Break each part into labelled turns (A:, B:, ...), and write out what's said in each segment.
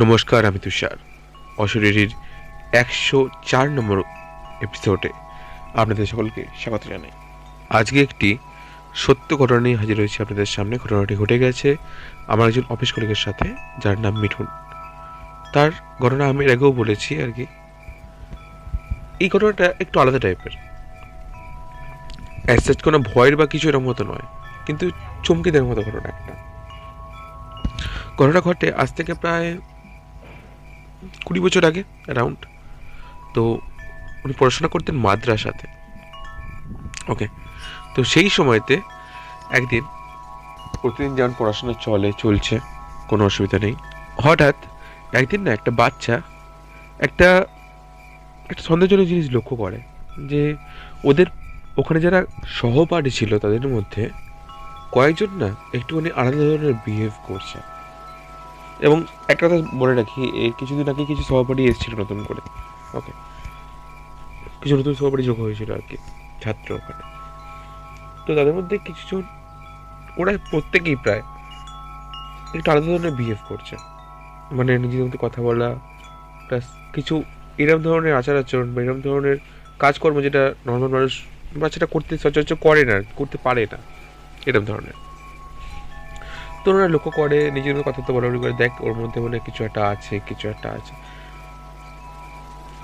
A: নমস্কার, আমি তুষার। অশরীরীর একশো চার নম্বর এপিসোডে আপনাদের সকলকে স্বাগত জানাই। আজকে একটি সত্য ঘটনা নিয়ে হাজির হয়েছে আপনাদের সামনে। ঘটনাটি ঘটে গেছে আমার একজন অফিস কলিগের সাথে, যার নাম মিঠুন। তার ঘটনা আমি এর আগেও বলেছি আর কি। এই ঘটনাটা একটু আলাদা টাইপের অ্যাসেট কোনো ভয়ের বা কিছু এরকম মতো নয়, কিন্তু চমকে দেওয়ার মতো ঘটনা একটা। ঘটনা ঘটে আজ থেকে প্রায় কুড়ি বছর আগে অ্যারাউন্ড তো উনি পড়াশোনা করতেন মাদ্রাসাতে। ওকে তো সেই সময়তে একদিন প্রতিদিন যেমন পড়াশোনা চলে, চলছে, কোনো অসুবিধা নেই, হঠাৎ একদিন না একটা বাচ্চা একটা একটা সন্দেহজনক জিনিস লক্ষ্য করে যে ওদের ওখানে যারা সহপাঠী ছিল তাদের মধ্যে কয়েকজন না একটুখানি আলাদা ধরনের বিহেভ করছে। এবং একটা কথা বলে রাখি এই কিছুদিন আগে কিছু সহপাঠী এসেছিল নতুন করে। ওকে কিছু নতুন সহপাঠী যোগ হয়েছিল আর কি, ছাত্র ওখানে। তো তাদের মধ্যে কিছুজন, ওরা প্রত্যেকেই প্রায় একটু আলাদা ধরনের বিহেভ করছে। মানে নিজেদের মধ্যে কথা বলা প্লাস কিছু এরম ধরনের আচার আচরণ বা এরম ধরনের কাজকর্ম যেটা নর্মাল মানুষ বাচ্চাটা করতে সচরাচর করে না, করতে পারে না, এরম ধরনের। তো লক্ষ্য করে, নিজের মধ্যে কথা তো বলাবলি করে, দেখ, ওর মধ্যে মনে কিছু একটা আছে, কিছু একটা আছে।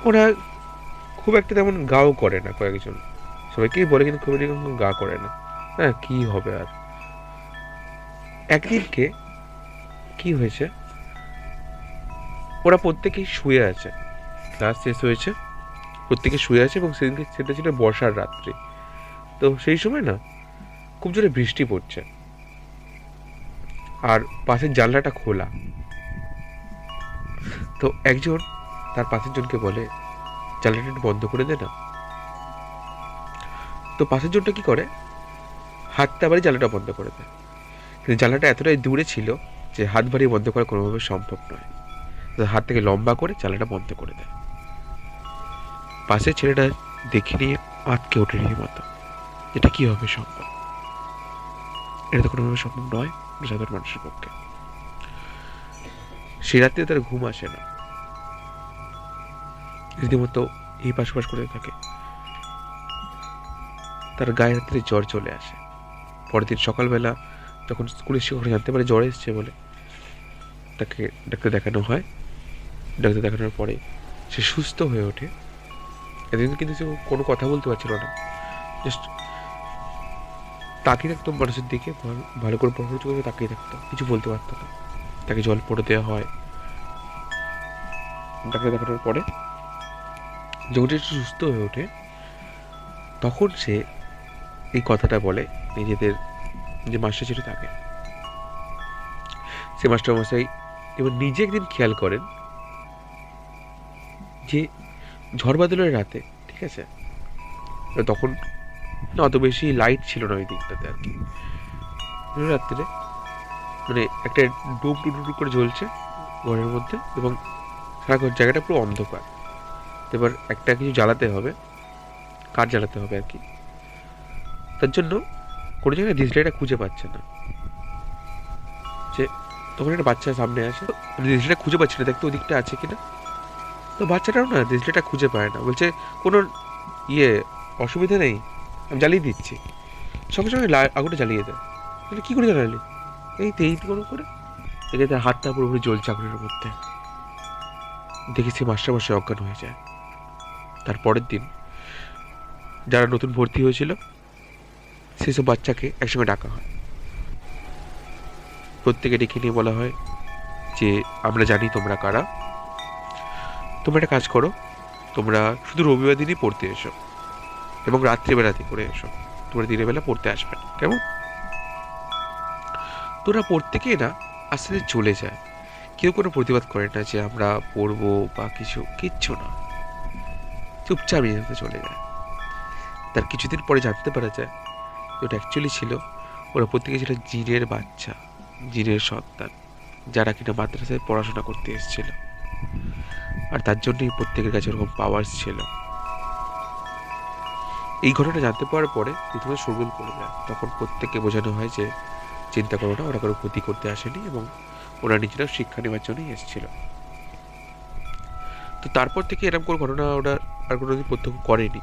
A: ওরা খুব একটা তেমন গাও করে না কয়েকজন। সবাইকেই বলে, কিন্তু খুব একটা গা করে না। হ্যাঁ কি হবে আর? একদিনকে কি হয়েছে? ওরা প্রত্যেকেই শুয়ে আছে। ক্লাস শেষ হয়েছে। প্রত্যেকে শুয়ে আছে এবং সেদিনকে সেটা ছিল বর্ষার রাত্রি। তো সেই সময় না, খুব জোরে বৃষ্টি পড়ছে। আর পাশের জানলাটা খোলা। তো একজন তার পাশের জনকে বলে, জানলাটা একটু বন্ধ করে দে না। তো পাশের জনটা কি করে? হাতটা বাড়ি জানলাটা বন্ধ করে দেয়। কিন্তু জানলাটা এতটাই দূরে ছিল যে হাত বাড়িয়ে বন্ধ করা কোনোভাবে সম্ভব নয়। হাত থেকে লম্বা করে জানলাটা বন্ধ করে দেয়। পাশের ছেলেটা দেখে নিয়ে আটকে ওঠে নিয়ে মতো এটা কি হবে সম্ভব? এটা তো কোনোভাবে সম্ভব নয়। সাধারণ মানুষের পক্ষে। সে রাত্রে তার ঘুম আসে না। রীতিমতো এই পাশ পাশ করে থাকে। তার গায়ে রাত্রে জ্বর চলে আসে। পরের দিন সকালবেলা যখন স্কুলের শিক্ষকরা জানতে পারে জ্বর এসছে বলে তাকে ডাক্তার দেখানো হয়। ডাক্তার দেখানোর পরে সে সুস্থ হয়ে ওঠে। এদিন কিন্তু সে কোনো কথা বলতে পারছিল না। জাস্ট তাকিয়ে থাকতো মানুষের দিকে ভালো- করে পড়াশোনা করে তাকিয়ে থাকতো কিছু বলতে পারতো না। তাকে জল পড়ে দেওয়া হয়। ডাক্তার দেখানোর পরে যখন একটু সুস্থ হয়ে ওঠে, তখন সে এই কথাটা বলে নিজেদের যে মাস্টার ছিল তাকে। সে মাস্টার মশাই এবার নিজে একদিন খেয়াল করেন যে ঝড় বাদলের রাতে, ঠিক আছে? তখন অত বেশি লাইট ছিল না ওই দিকটাতে আর কি। রাত্রে মানে একটা ডুব ডুব করে জ্বলছে ঘরের মধ্যে এবং সারা ঘর জায়গাটা পুরো অন্ধকার। এবার একটা কিছু জ্বালাতে হবে, কাঠ জ্বালাতে হবে আর কি। তার জন্য কোনো জায়গায় ডিসলাইটটা খুঁজে পাচ্ছে না। যে তখন একটা বাচ্চা সামনে আসে ডিসলাইটটা খুঁজে পাচ্ছে না, দেখতে ওদিকটা আছে কিনা। তো বাচ্চাটাও না ডিসলাইটটা খুঁজে পায় না। বলছে, কোনো ইয়ে অসুবিধা নেই? আমি জ্বালিয়ে দিচ্ছি। সঙ্গে সঙ্গে আগুনটা জ্বালিয়ে দেয় কী করে জ্বালালি? এই তো এই কোনো করে। দেখে তার হাতটা পুরোপুরি জ্বলছে আগুনের মধ্যে। দেখে সে মাস্টার মাসে অজ্ঞান হয়ে যায়। তারপরের দিন যারা নতুন ভর্তি হয়েছিল, সেসব বাচ্চাকে একসঙ্গে ডাকা হয়। প্রত্যেকে ডেকে নিয়ে বলা হয় যে, আমরা জানি তোমরা কারা। তোমরা একটা কাজ করো। তোমরা শুধু রবিবার দিনই পড়তে এসো। এবং রাত্রিবেলাতে করে এসো। তোমরা দিনের বেলা পড়তে আসবে না। কেমন? তোরা প্রত্যেকেই না আস্তে চলে যায়। কেউ কোনো প্রতিবাদ করে না যে আমরা পড়ব বা কিছু, কিচ্ছু না। চুপচাপ নিজের চলে যায়। তার কিছুদিন পরে জানতে পারা যায় যে ওটা অ্যাকচুয়ালি ছিল ওরা প্রত্যেকে ছিল জিনের বাচ্চা, জিনের সন্তান, যারা কিনা মাদ্রাসায় পড়াশোনা করতে এসেছিল। আর তার জন্যই প্রত্যেকের কাছে ওরকম পাওয়ার্স ছিল। এই ঘটনা জানতে পারার পরে প্রথমে শোরগোল পড়ে যায় তখন প্রত্যেককে বোঝানো হয় যে চিন্তা করো না, ওরা কোনো ক্ষতি করতে আসেনি এবং ওরা নিজেরা শিক্ষা নেওয়ার জন্যই এসেছিল। তো তারপর থেকে এরকম কোনো ঘটনা ওরা আর কোনোদিন প্রত্যক্ষ করেনি।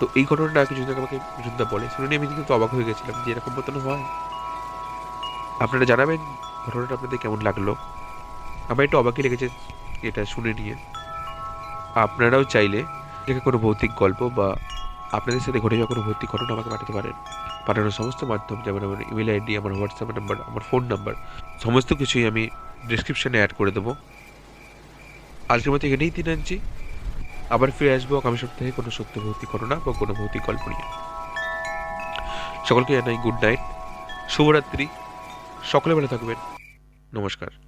A: তো এই ঘটনাটা কিছুদিন আমাকে বিশুদ্ধা বলে শুনে আমি কিন্তু অবাক হয়ে গেছিলাম যে এরকম মতন হয়। আপনারা জানাবেন ঘটনাটা আপনাদের কেমন লাগল? আমার একটু অবাকই লেগেছে এটা শুনে নিয়ে। আপনারাও চাইলে দেখে কোনো ভৌতিক গল্প বা আপনাদের সাথে ঘটে যাওয়া কোনো ভৌতিক ঘটনা আমাকে পাঠাতে পারেন। পাঠানোর সমস্ত মাধ্যম যেমন আমার ইমেল আইডি আমার হোয়াটসঅ্যাপ নাম্বার আমার ফোন নাম্বার সমস্ত কিছুই আমি ডিসক্রিপশানে অ্যাড করে দেবো। আজকের মতো এখানেই তিন আনছি। আবার ফিরে আসব আগামী সপ্তাহে কোনো সত্য ভৌতিক ঘটনা বা কোনো ভৌতিক গল্প নিয়ে। সকলকে জানাই গুড নাইট শুভরাত্রি, সকলে ভালো থাকবেন। নমস্কার।